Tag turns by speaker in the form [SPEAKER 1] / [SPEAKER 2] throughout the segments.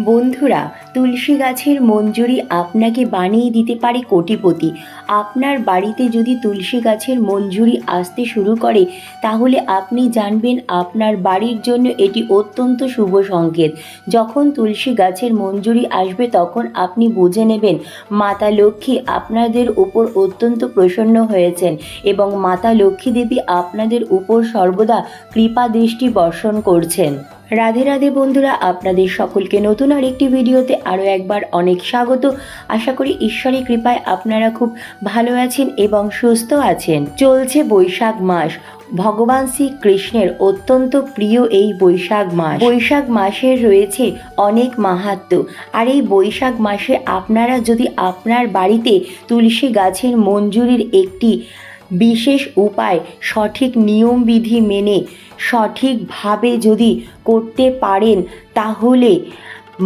[SPEAKER 1] বন্ধুরা, তুলসী গাছের মঞ্জুরি আপনাকে বানিয়ে দিতে পারে কোটিপতি। আপনার বাড়িতে যদি তুলসী গাছের মঞ্জুরি আসতে শুরু করে, তাহলে আপনি জানবেন আপনার বাড়ির জন্য এটি অত্যন্ত শুভ সংকেত। যখন তুলসী গাছের মঞ্জুরি আসবে, তখন আপনি বুঝে নেবেন, মাতা লক্ষ্মী আপনাদের উপর অত্যন্ত প্রসন্ন হয়েছেন এবং মাতা লক্ষ্মী দেবী আপনাদের উপর সর্বদা কৃপা দৃষ্টি বর্ষণ করছেন। রাধে রাধে বন্ধুরা, আপনাদের সকলকে নতুন আরেকটি ভিডিওতে আরও একবার অনেক স্বাগত। আশা করি ঈশ্বরের কৃপায় আপনারা খুব ভালো আছেন এবং সুস্থ আছেন। চলছে বৈশাখ মাস। ভগবান শ্রীকৃষ্ণের অত্যন্ত প্রিয় এই বৈশাখ মাস। বৈশাখ মাসের রয়েছে অনেক মাহাত্ম। আর এই বৈশাখ মাসে আপনারা যদি আপনার বাড়িতে তুলসী গাছের মঞ্জুরির একটি বিশেষ উপায় সঠিক নিয়মবিধি মেনে সঠিকভাবে যদি করতে পারেন তাহলে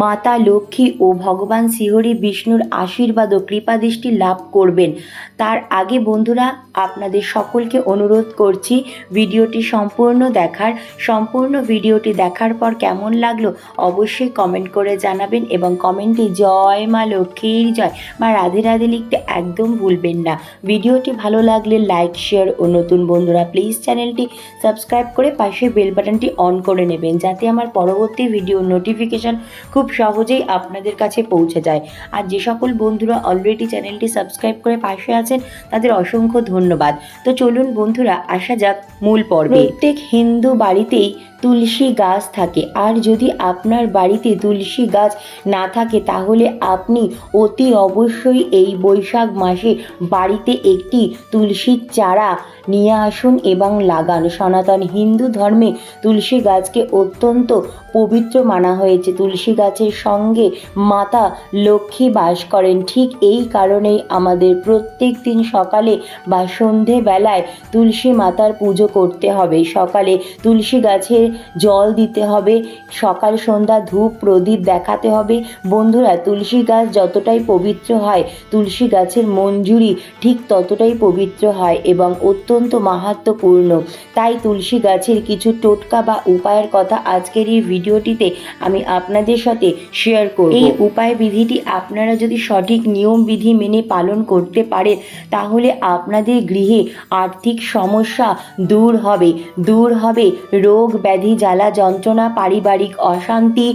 [SPEAKER 1] মাতা লক্ষ্মী ও ভগবান শ্রীহরি বিষ্ণুর আশীর্বাদ ও কৃপাদৃষ্টি লাভ করবেন। তার আগে বন্ধুরা, আপনাদের সকলকে অনুরোধ করছি ভিডিওটি সম্পূর্ণ দেখার। সম্পূর্ণ ভিডিওটি দেখার পর কেমন লাগল অবশ্যই কমেন্ট করে জানাবেন এবং কমেন্টে জয় মা লক্ষ্মীর জয়। মা রাধে রাধে লিখতে একদম ভুলবেন না। ভিডিওটি ভালো লাগলে লাইক, শেয়ার ও নতুন বন্ধুরা, প্লিজ চ্যানেলটি সাবস্ক্রাইব করে পাশে বেল বাটনটি অন করে নেবেন যাতে আমার পরবর্তী ভিডিও নোটিফিকেশন খুব সহজেই আপনাদের কাছে পৌঁছে যায়। আর যে সকল বন্ধুরা অলরেডি চ্যানেলটি সাবস্ক্রাইব করে পাশে আছেন, তাদের অসংখ্য ধন্যবাদ। তো চলুন বন্ধুরা, আসা যাক মূল পর্বে। প্রত্যেক হিন্দু বাড়িতেই তুলসী গাছ থাকে। আর যদি আপনার বাড়িতে তুলসী গাছ না থাকে, তাহলে আপনি অতি অবশ্যই এই বৈশাখ মাসে বাড়িতে একটি তুলসীর চারা নিয়ে আসুন এবং লাগান। সনাতন হিন্দু ধর্মে তুলসী গাছকে অত্যন্ত পবিত্র মানা হয়েছে। তুলসী গাছের সঙ্গে মাতা লক্ষ্মী বাস করেন। ঠিক এই কারণেই আমাদের প্রত্যেক দিন সকালে বা সন্ধেবেলায় তুলসী মাতার পুজো করতে হবে। সকালে তুলসী গাছের জল দিতে হবে, সকাল, সন্ধ্যা ধূপ, প্রদীপ দেখাতে হবে। বন্ধুরা, তুলসী গাছ যতটাই পবিত্র হয়, তুলসী গাছের মঞ্জুরি ঠিক ততটাই পবিত্র হয় এবং অত্যন্ত মাহাত্মপূর্ণ। তাই তুলসী গাছের কিছু টোটকা বা উপায়ের কথা আজকের এই ভিডিওটিতে আমি আপনাদের সাথে শেয়ার করব। এই উপায় বিধিটি আপনারা যদি সঠিক নিয়ম বিধি মেনে পালন করতে পারেন, তাহলে আপনাদের গৃহে আর্থিক সমস্যা দূর হবে। দূর হবে, রোগ ব্যাধি জ্বালা যন্ত্রণা পারিবারিক অশান্তি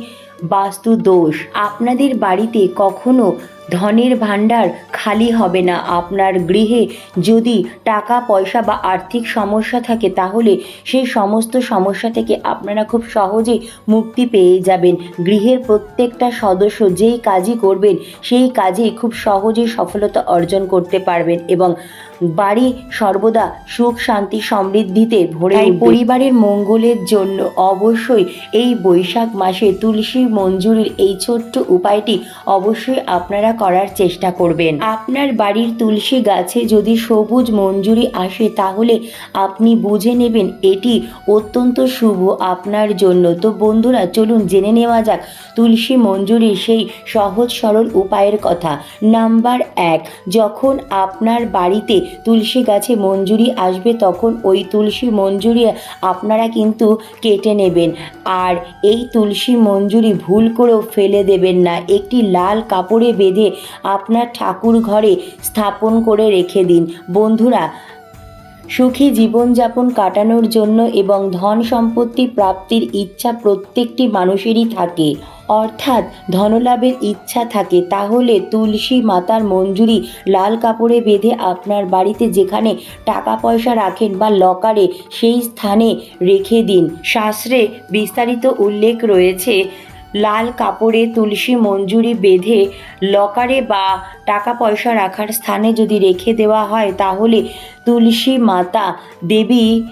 [SPEAKER 1] বাস্তু দোষ আপনাদের বাড়িতে কখনো ধনের ভাণ্ডার খালি হবে না। আপনার গৃহে যদি টাকা পয়সা বা আর্থিক সমস্যা থাকে তাহলে সেই সমস্ত সমস্যা থেকে আপনারা খুব সহজে মুক্তি পেয়ে যাবেন। গৃহের প্রত্যেকটা সদস্য যেই কাজই করবেন সেই কাজেই খুব সহজে সফলতা অর্জন করতে পারবেন এবং বাড়ি সর্বদা সুখ শান্তি সমৃদ্ধিতে ভরে পরিবারের মঙ্গলের জন্য অবশ্যই এই বৈশাখ মাসে তুলসী মঞ্জুরির এই ছোট্ট উপায়টি অবশ্যই আপনারা করার চেষ্টা করবেন। আপনার বাড়ির তুলসী গাছে যদি সবুজ মঞ্জুরি আসে, তাহলে আপনি বুঝে নেবেন এটি অত্যন্ত শুভ আপনার জন্য। তো বন্ধুরা, চলুন জেনে নেওয়া যাক তুলসী মঞ্জুরির সেই সহজ সরল উপায়ের কথা। নাম্বার এক, যখন আপনার বাড়িতে তুলসী গাছে মঞ্জুরি আসবে, তখন ওই তুলসী মঞ্জুরি আপনারা কিন্তু কেটে নেবেন। আর এই তুলসী মঞ্জুরি ভুল করেও ফেলে দেবেন না। একটি লাল কাপড়ে বেঁধে আপনার ঠাকুর ঘরে স্থাপন করে রেখে দিন। বন্ধুরা, সুখী জীবনযাপন কাটানোর জন্য এবং ধন সম্পত্তি প্রাপ্তির ইচ্ছা প্রত্যেকটি মানুষেরই থাকে। অর্থাৎ ধনলাভের ইচ্ছা থাকে, তাহলে তুলসী মাতার মঞ্জুরি লাল কাপড়ে বেঁধে আপনার বাড়িতে যেখানে টাকা পয়সা রাখেন বা লকারে সেই স্থানে রেখে দিন। শাস্ত্রে বিস্তারিত উল্লেখ রয়েছে লাল কাপড়ে তুলসী মঞ্জুরি বেঁধে লকারে বা টাকা পয়সা রাখার স্থানে যদি রেখে দেওয়া হয়, তাহলে তুলসী মাতা দেবী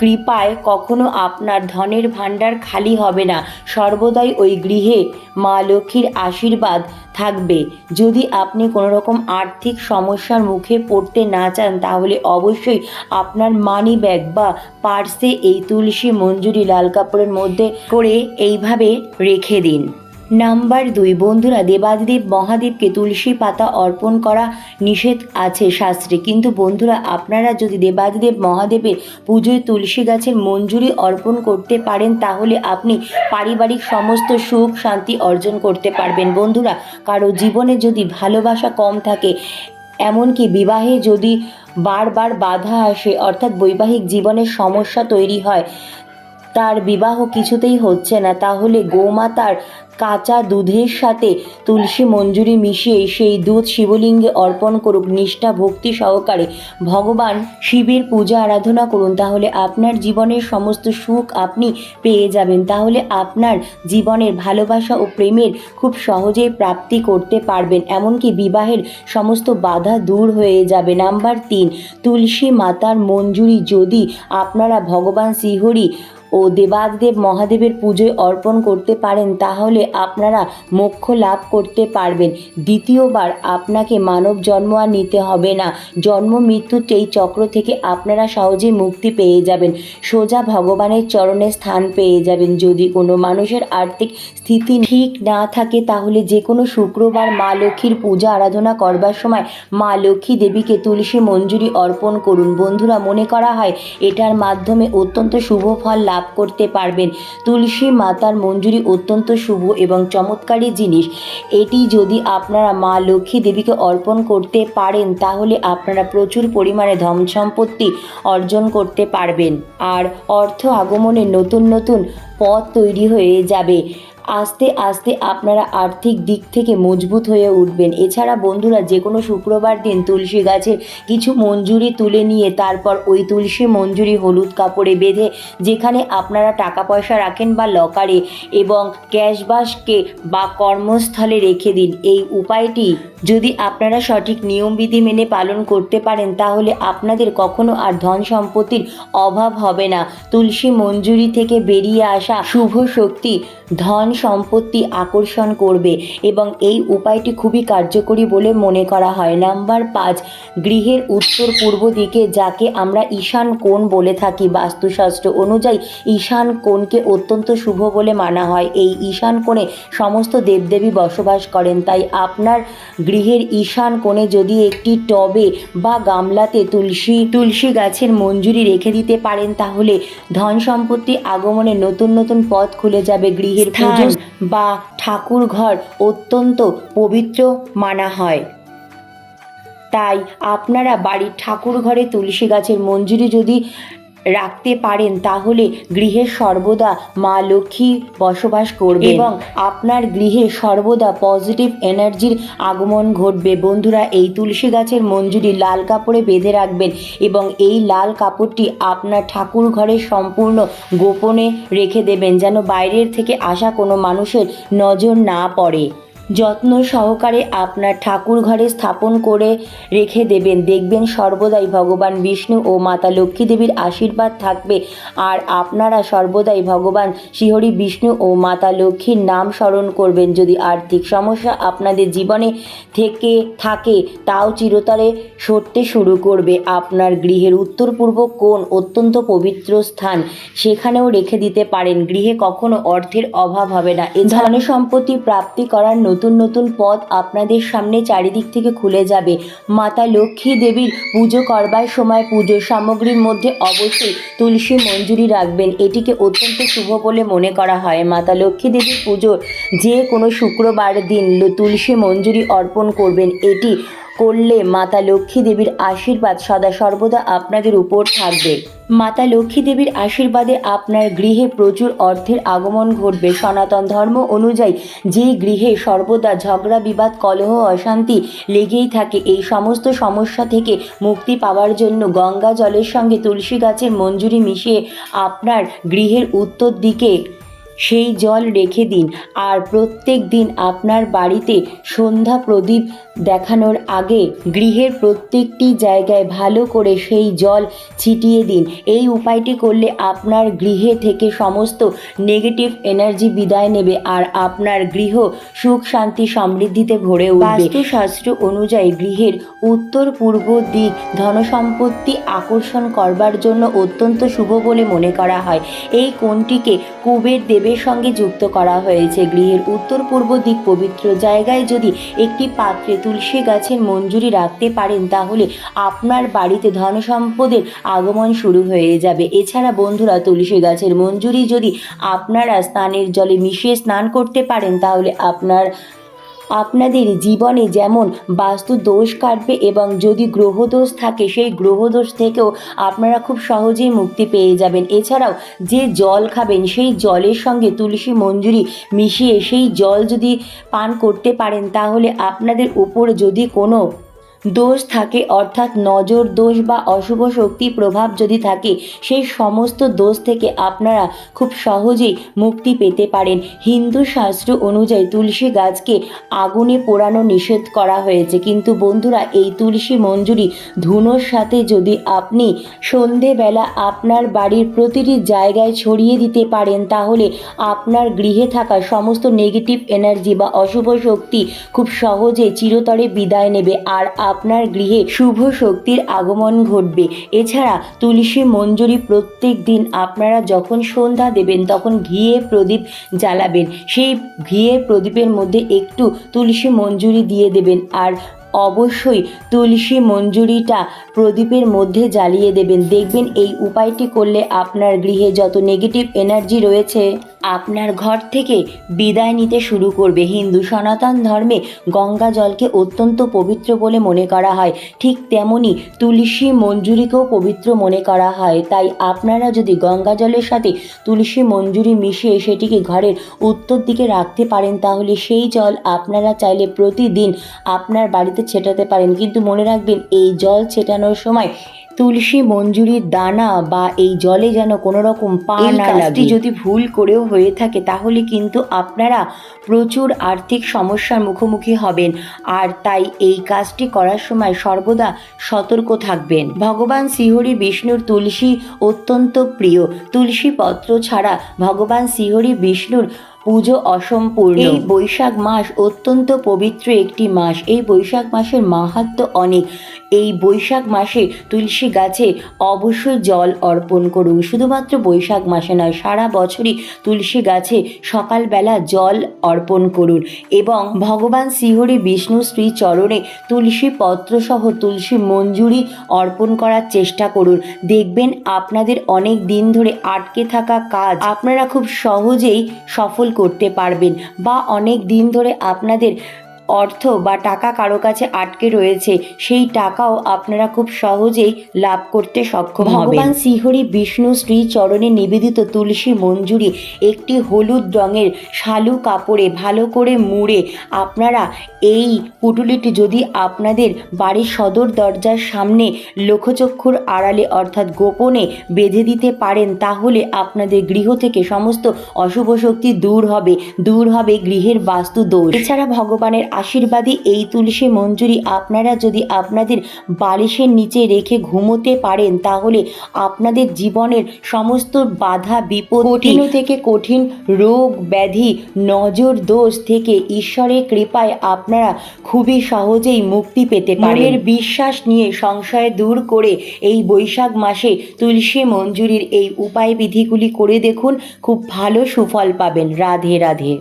[SPEAKER 1] কৃপায় কখনো আপনার ধনের ভাণ্ডার খালি হবে না। সর্বদাই ওই গৃহে মা লক্ষ্মীর আশীর্বাদ থাকবে। যদি আপনি কোনো রকম আর্থিক সমস্যার মুখে পড়তে না চান, তাহলে অবশ্যই আপনার মানি ব্যাগ বা পার্সে এই তুলসী মঞ্জুরি লাল কাপড়ের মধ্যে করে এইভাবে রেখে দিন। নাম্বার দুই, বন্ধুরা, দেবাদিদেব মহাদেবকে তুলসী পাতা অর্পণ করা নিষেধ আছে শাস্ত্রে। কিন্তু বন্ধুরা, আপনারা যদি দেবাদিদেব মহাদেবের পুজোয় তুলসী গাছের মঞ্জুরি অর্পণ করতে পারেন, তাহলে আপনি পারিবারিক সমস্ত সুখ শান্তি অর্জন করতে পারবেন। বন্ধুরা, কারও জীবনে যদি ভালোবাসা কম থাকে, এমনকি বিবাহে যদি বারবার বাধা আসে, অর্থাৎ বৈবাহিক জীবনের সমস্যা তৈরি হয়, তার বিবাহ কিছুতেই হচ্ছে না, তাহলে গোমাতার কাঁচা দুধের সাথে তুলসী মঞ্জুরি মিশিয়ে সেই দুধ শিবলিঙ্গে অর্পণ করুক নিষ্ঠা ভক্তি সহকারে। ভগবান শিবের পূজা আরাধনা করুন, তাহলে আপনার জীবনের সমস্ত সুখ আপনি পেয়ে যাবেন। তাহলে আপনার জীবনের ভালোবাসা ও প্রেমের খুব সহজেই প্রাপ্তি করতে পারবেন। এমনকি বিবাহের সমস্ত বাধা দূর হয়ে যাবে। নাম্বার তিন, তুলসী মাতার মঞ্জুরি যদি আপনারা ভগবান শ্রীহরি ও দেবাদিদেব মহাদেবের পুজোয় অর্পণ করতে পারেন, তাহলে আপনারা মোক্ষ লাভ করতে পারবেন। দ্বিতীয়বার আপনাকে মানব জন্ম আর নিতে হবে না। জন্ম মৃত্যুর এই চক্র থেকে আপনারা সহজেই মুক্তি পেয়ে যাবেন। সোজা ভগবানের চরণে স্থান পেয়ে যাবেন। যদি কোনো মানুষের আর্থিক স্থিতি ঠিক না থাকে, তাহলে যে কোনো শুক্রবার মা লক্ষ্মীর পূজা আরাধনা করবার সময় মা লক্ষ্মী দেবীকে তুলসী মঞ্জুরি অর্পণ করুন। বন্ধুরা, মনে করা হয়, এটার মাধ্যমে অত্যন্ত শুভ ফল লাভ করতে পারবেন। তুলসী মাতার মঞ্জুরি অত্যন্ত শুভ এবং চমৎকারী জিনিস। এটি যদি আপনারা মা লক্ষ্মী দেবীকে অর্পণ করতে পারেন, তাহলে আপনারা প্রচুর পরিমাণে ধন সম্পত্তি অর্জন করতে পারবেন। আর অর্থ আগমনের নতুন নতুন পথ তৈরি হয়ে যাবে। আস্তে আস্তে আপনারা আর্থিক দিক থেকে মজবুত হয়ে উঠবেন। এছাড়া বন্ধুরা যে কোনো শুক্রবার দিন তুলসী গাছের কিছু মঞ্জুরি তুলে নিয়ে তারপর ওই তুলসী মঞ্জুরি হলুদ কাপড়ে বেঁধে যেখানে আপনারা টাকা পয়সা রাখেন বা লকারে এবং ক্যাশবাসকে বা কর্মস্থলে রেখে দিন। এই উপায়টি যদি আপনারা সঠিক নিয়মবিধি মেনে পালন করতে পারেন, তাহলে আপনাদের কখনো আর ধন সম্পত্তির অভাব হবে না। তুলসী মঞ্জুরি থেকে বেরিয়ে আসা শুভ শক্তি ধন সম্পত্তি আকর্ষণ করবে এবং এই উপায়টি খুবই কার্যকরী বলে মনে করা হয়। নাম্বার পাঁচ, গৃহের উত্তর পূর্ব দিকে যাকে আমরা ঈশান কোণ বলে থাকি, বাস্তুশাস্ত্র অনুযায়ী ঈশান কোণকে অত্যন্ত শুভ বলে মানা হয়। এই ঈশান কোণে সমস্ত দেবদেবী বসবাস করেন, তাই আপনার গৃহের ঈশান কোণে যদি একটি টবে বা গামলাতে তুলসী তুলসী গাছের মঞ্জুরি রেখে দিতে পারেন, তাহলে ধন সম্পত্তি আগমনে নতুন নতুন পথ খুলে যাবে গৃহের পুজো বা ঠাকুর ঘর অত্যন্ত পবিত্র মানা হয়। তাই আপনারা বাড়ির ঠাকুর ঘরে তুলসী গাছের মঞ্জুরি যদি রাখতে পারেন তাহলে গৃহে সর্বদা মা লক্ষ্মী বসবাস করবে এবং আপনার গৃহে সর্বদা পজিটিভ এনার্জির আগমন ঘটবে। বন্ধুরা এই তুলসী গাছের মঞ্জুরি লাল কাপড়ে বেঁধে রাখবেন এবং এই লাল কাপড়টি আপনার ঠাকুর ঘরে সম্পূর্ণ গোপনে রেখে দেবেন যেন বাইরের থেকে আসা কোনো মানুষের নজর না পড়ে। যত্ন সহকারে আপনার ঠাকুর ঘরে স্থাপন করে রেখে দেবেন। দেখবেন সর্বদাই ভগবান বিষ্ণু ও মাতা লক্ষ্মী দেবীর আশীর্বাদ থাকবে। আর আপনারা সর্বদাই ভগবান শ্রীহরি বিষ্ণু ও মাতা লক্ষ্মীর নাম স্মরণ করবেন। যদি আর্থিক সমস্যা আপনাদের জীবনে থেকে থাকে, তাও চিরতরে সরতে শুরু করবে। আপনার গৃহের উত্তর পূর্ব কোণ অত্যন্ত পবিত্র স্থান। সেখানেও রেখে দিতে পারেন। গৃহে কখনো অর্থের অভাব হবে না। এ ধন সম্পত্তি প্রাপ্তি করার নতুন নতুন নতুন পথ আপনাদের সামনে চারিদিক থেকে খুলে যাবে। মাতা লক্ষ্মী দেবীর পুজো করবার সময় পুজো সামগ্রীর মধ্যে অবশ্যই তুলসী মঞ্জুরি রাখবেন। এটিকে অত্যন্ত শুভ বলে মনে করা হয়। মাতা লক্ষ্মী দেবীর পুজোর যে কোনো শুক্রবার দিন তুলসী মঞ্জুরি অর্পণ করবেন। এটি করলে মাতা লক্ষ্মী দেবীর আশীর্বাদ সদা সর্বদা আপনাদের উপর থাকবে। মাতা লক্ষ্মী দেবীর আশীর্বাদে আপনার গৃহে প্রচুর অর্থের আগমন ঘটবে। সনাতন ধর্ম অনুযায়ী যে গৃহে সর্বদা ঝগড়া, বিবাদ, কলহ, অশান্তি লেগেই থাকে, এই সমস্ত সমস্যা থেকে মুক্তি পাওয়ার জন্য গঙ্গা জলের সঙ্গে তুলসী গাছের মঞ্জুরি মিশিয়ে আপনার গৃহের উত্তর দিকে সেই জল রেখে দিন আর প্রত্যেক দিন আপনার বাড়িতে সন্ধ্যা প্রদীপ দেখানোর আগে গৃহের প্রত্যেকটি জায়গায় ভালো করে সেই জল ছিটিয়ে দিন। এই উপায়টি করলে আপনার গৃহে থেকে সমস্ত নেগেটিভ এনার্জি বিদায় নেবে আর আপনার গৃহ সুখ, শান্তি, সমৃদ্ধিতে ভরে উঠবে। বাস্তুশাস্ত্র অনুযায়ী গৃহের উত্তর পূর্ব দিক ধনসম্পত্তি আকর্ষণ করবার জন্য অত্যন্ত শুভ বলে মনে করা হয়। এই কোণটিকে কুবের দেবের দেবের সঙ্গে যুক্ত করা হয়েছে। গৃহের উত্তর পূর্ব দিক পবিত্র জায়গায় যদি একটি পাত্রে তুলসী গাছের মঞ্জুরি রাখতে পারেন, তাহলে আপনার বাড়িতে ধন সম্পদের আগমন শুরু হয়ে যাবে। এছাড়া বন্ধুরা, তুলসী গাছের মঞ্জুরি যদি আপনারা স্নানের জলে মিশিয়ে স্নান করতে পারেন, তাহলে আপনার আপনাদের জীবনে যেমন বাস্তু দোষ কাটবে এবং যদি গ্রহদোষ থাকে, সেই গ্রহদোষ থেকেও আপনারা খুব সহজেই মুক্তি পেয়ে যাবেন। এছাড়াও যে জল খাবেন, সেই জলের সঙ্গে তুলসী মঞ্জুরি মিশিয়ে সেই জল যদি পান করতে পারেন, তাহলে আপনাদের উপর যদি কোনো দোষ থাকে, অর্থাৎ নজর দোষ বা অশুভ শক্তি প্রভাব যদি থাকে, সেই সমস্ত দোষ থেকে আপনারা খুব সহজেই মুক্তি পেতে পারেন। হিন্দু শাস্ত্র অনুযায়ী তুলসী গাছকে আগুনে পোড়ানো নিষেধ করা হয়েছে। কিন্তু বন্ধুরা, এই তুলসী মঞ্জুরি ধুনোর সাথে যদি আপনি সন্ধেবেলা আপনার বাড়ির প্রতিটি জায়গায় ছড়িয়ে দিতে পারেন, তাহলে আপনার গৃহে থাকা সমস্ত নেগেটিভ এনার্জি বা অশুভ শক্তি খুব সহজে চিরতরে বিদায় নেবে। আর আপনার গৃহে শুভ শক্তির আগমন ঘটবে। এছাড়া তুলসী মঞ্জুরি প্রত্যেক দিন আপনারা যখন সন্ধ্যা দেবেন, তখন ঘিয়ে প্রদীপ জ্বালাবেন। সেই ঘিয়ে প্রদীপের মধ্যে একটু তুলসী মঞ্জুরি দিয়ে দেবেন। আর অবশ্যই তুলসী মঞ্জুরিটা প্রদীপের মধ্যে জ্বালিয়ে দেবেন। দেখবেন এই উপায়টি করলে আপনার গৃহে যত নেগেটিভ এনার্জি রয়েছে, আপনার ঘর থেকে বিদায় নিতে শুরু করবে। হিন্দু সনাতন ধর্মে গঙ্গা জলকে অত্যন্ত পবিত্র বলে মনে করা হয়। ঠিক তেমনি তুলসী মঞ্জুরিকেও পবিত্র মনে করা হয়। তাই আপনারা যদি গঙ্গা জলের সাথে তুলসী মঞ্জুরি মিশিয়ে সেটিকে ঘরের উত্তর দিকে রাখতে পারেন, তাহলে সেই জল আপনারা চাইলে প্রতিদিন আপনার বাড়িতে ছেটাতে পারেন। কিন্তু মনে রাখবেন এই জল ছেটানোর সময় তুলসী মঞ্জুরির দানা বা এই জলে যেন কোনো রকম পা না লাগে। যদি ভুল করেও হয়ে থাকে তাহলে কিন্তু আপনারা প্রচুর আর্থিক সমস্যার মুখোমুখি হবেন। আর তাই এই কাজটি করার সময় সর্বদা সতর্ক থাকবেন। ভগবান শ্রীহরি বিষ্ণুর তুলসী অত্যন্ত প্রিয়। তুলসী পত্র ছাড়া ভগবান শ্রীহরি বিষ্ণুর পুজো অসম্পূর্ণ। এই বৈশাখ মাস অত্যন্ত পবিত্র একটি মাস। এই বৈশাখ মাসের মাহাত্ম্য অনেক। এই বৈশাখ মাসে তুলসী গাছে অবশ্যই জল অর্পণ করুন। শুধুমাত্র বৈশাখ মাসে নয় সারা বছরই তুলসী গাছে সকালবেলা জল অর্পণ করুন এবং ভগবান শ্রীহরি বিষ্ণু শ্রী চরণে তুলসী পত্রসহ তুলসী মঞ্জুরি অর্পণ করার চেষ্টা করুন। দেখবেন আপনাদের অনেক দিন ধরে আটকে থাকা কাজ। আপনারা খুব সহজেই সফল করতে পারবেন বা অনেক দিন ধরে আপনাদের অর্থ বা টাকা কারও কাছে আটকে রয়েছে, সেই টাকাও আপনারা খুব সহজেই লাভ করতে সক্ষম ভগবান শ্রীহরি, বিষ্ণু শ্রী চরণে নিবেদিত তুলসী মঞ্জুরি, একটি হলুদ রঙের শালু কাপড়ে ভালো করে মুড়ে আপনারা এই পুটুলিটি যদি আপনাদের বাড়ির সদর দরজার সামনে লক্ষ্যচক্ষুর আড়ালে অর্থাৎ গোপনে বেঁধে দিতে পারেন, তাহলে আপনাদের গৃহ থেকে সমস্ত অশুভ শক্তি দূর হবে দূর হবে গৃহের বাস্তু দোষ এছাড়া ভগবানের আশীর্বাদী এই তুলসী মঞ্জুরি। আপনারা যদি আপনাদের বালিশের নিচে রেখে ঘুমোতে পারেন, তাহলে আপনাদের জীবনের সমস্ত বাধা বিপদ কঠিন থেকে কঠিন রোগ, ব্যাধি, নজর, দোষ থেকে ঈশ্বরের কৃপায় আপনারা খুবই সহজেই মুক্তি পেতে পারেন। বিশ্বাস নিয়ে সংশয় দূর করে এই বৈশাখ মাসে তুলসী মঞ্জুরির এই উপায় বিধিগুলি করে দেখুন, খুব ভালো সুফল পাবেন। রাধে রাধে।